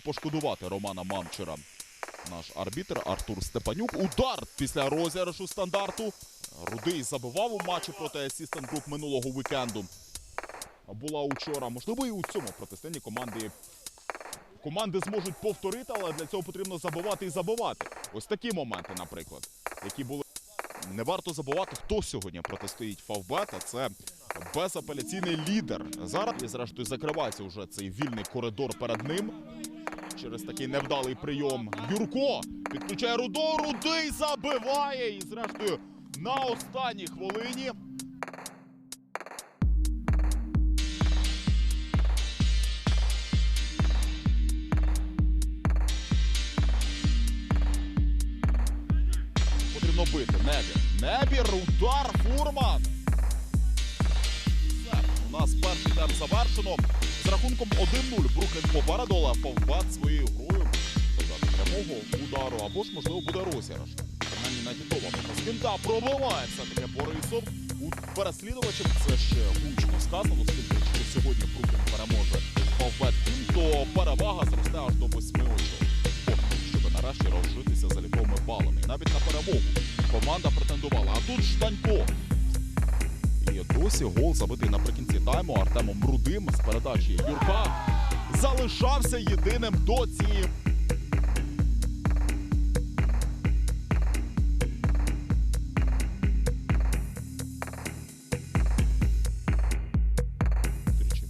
Пошкодувати Романа Мамчера. Наш арбітр Артур Степанюк. Удар після розіграшу стандарту. Рудий забивав у матчі проти Assistant Group минулого вікенду. Була учора. Можливо, і у цьому протистоянні команди. Команди зможуть повторити, але для цього потрібно забивати і забивати. Ось такі моменти, наприклад, які були. Не варто забувати, хто сьогодні протистоїть Фавбет, а це безапеляційний лідер. Зараз і зрештою закривається вже цей вільний коридор перед ним. Через такий невдалий прийом. Юрко підключає Рудо, Рудий забиває. І зрештою на останній хвилині. Потрібно бити. Небір. Небір, удар, фурман. У нас перший тайм завершено. Рахунком 1-0 Бруклін попереду, але Фавбет своєю грою додати прямого удару або ж можливо буде розіграш. Принаймні надітова Скинта пробиває все-таки Борисов. У переслідувачів це ще гучно сказано, оскільки якщо сьогодні Бруклін переможе Фавбет Тім, то перевага зросте аж до 8 очок. Щоб нарешті розжитися заліковими балами. І навіть на перемогу команда претендувала. А тут Штанько. І досі гол забитий наприкінці тайму Артемом Рудим з передачі Юрка залишався єдиним до цієї. Тричі.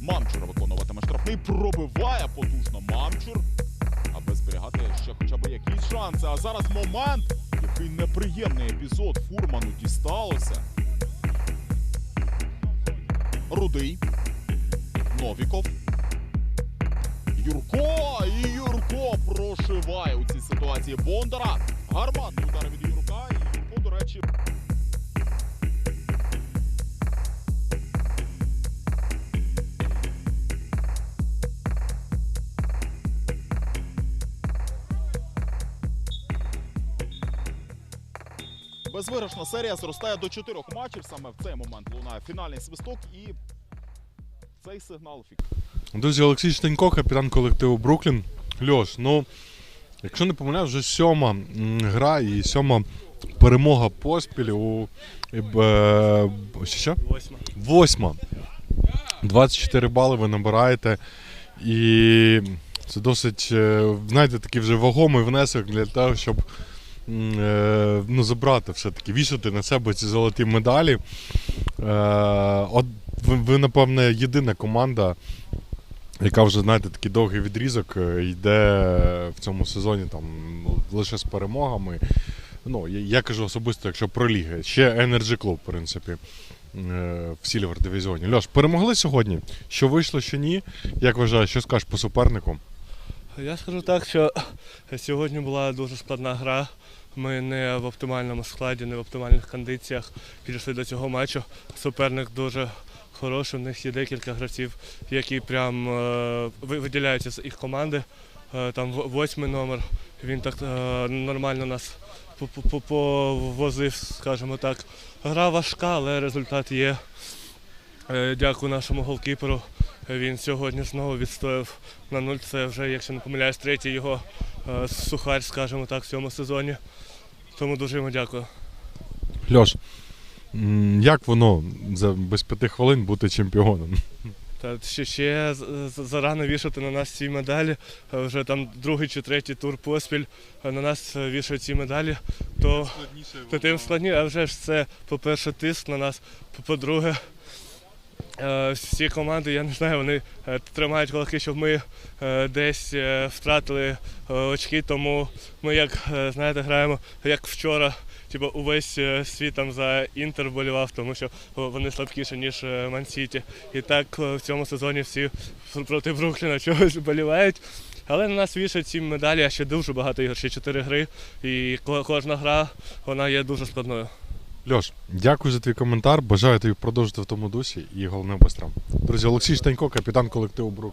Мамчур виконуватиме штрафний, пробиває потужно Мамчур, аби зберігати ще хоча б якісь шанси. А зараз момент, який неприємний епізод Фурману дісталося. Рудий. Новіков. Юрко! І Юрко прошиває у цій ситуації Бондара. Гарматний удар від Юрка. І Юрко, до речі. Безвиграшна серія зростає до чотирьох матчів. Саме в цей момент лунає фінальний свисток і цей сигнал фік. Друзі, Олексій Штанько, капітан колективу Бруклін. Льош, ну, якщо не помиляю, вже сьома гра і сьома перемога поспіль у е, що? Восьма. Восьма. 24 бали ви набираєте. І це досить, е, знаєте, такий вже вагомий внесок для того, щоб е, ну, забрати все-таки, вішати на себе ці золоті медалі. Е, От ви, напевне, єдина команда, яка вже, знаєте, такий довгий відрізок е, йде в цьому сезоні там лише з перемогами. Ну, я, кажу особисто, якщо про ліги. Ще Energy Club, в принципі, е, в Сільвер дивізіоні. Льош, перемогли сьогодні? Що вийшло, що ні? Як вважаєш, що скажеш по супернику? Я скажу так, що сьогодні була дуже складна гра. Ми не в оптимальному складі, не в оптимальних кондиціях підійшли до цього матчу. Суперник дуже хороший, у них є декілька гравців, які прям е, виділяються з їх команди. Е, Там восьмий номер, він так е, нормально нас по- по- по- повозив, скажімо так. Гра важка, але результат є. Дякую нашому голкіперу. Він сьогодні знову відстояв на нуль. Це вже, якщо не помиляюсь, третій його е, сухарь, скажімо так, в цьому сезоні. Тому дуже йому дякую. Льош, як воно за без п'яти хвилин бути чемпіоном? Та ще, ще зарано вішати на нас ці медалі. Е, Вже там другий чи третій тур поспіль е, на нас вішають ці медалі, то, то тим складніше, а вже ж це, по-перше, тиск на нас, по- по-друге, Всі команди, я не знаю, вони е, тримають кулаки, щоб ми е, десь е, втратили е, очки, тому ми, як е, знаєте, граємо як вчора. Типу, увесь е, світ там за інтер вболівав, тому що вони слабкіші, ніж е, Ман-Сіті. І так е, в цьому сезоні всі проти Брукліна чогось вболівають. Але на нас вішають сім медалі, а ще дуже багато ігор, ще чотири гри. І кожна гра вона є дуже складною. Льош, дякую за твій коментар. Бажаю тобі продовжити в тому дусі і головне без. Друзі, Олексій Штанько, капітан колективу Бруклін.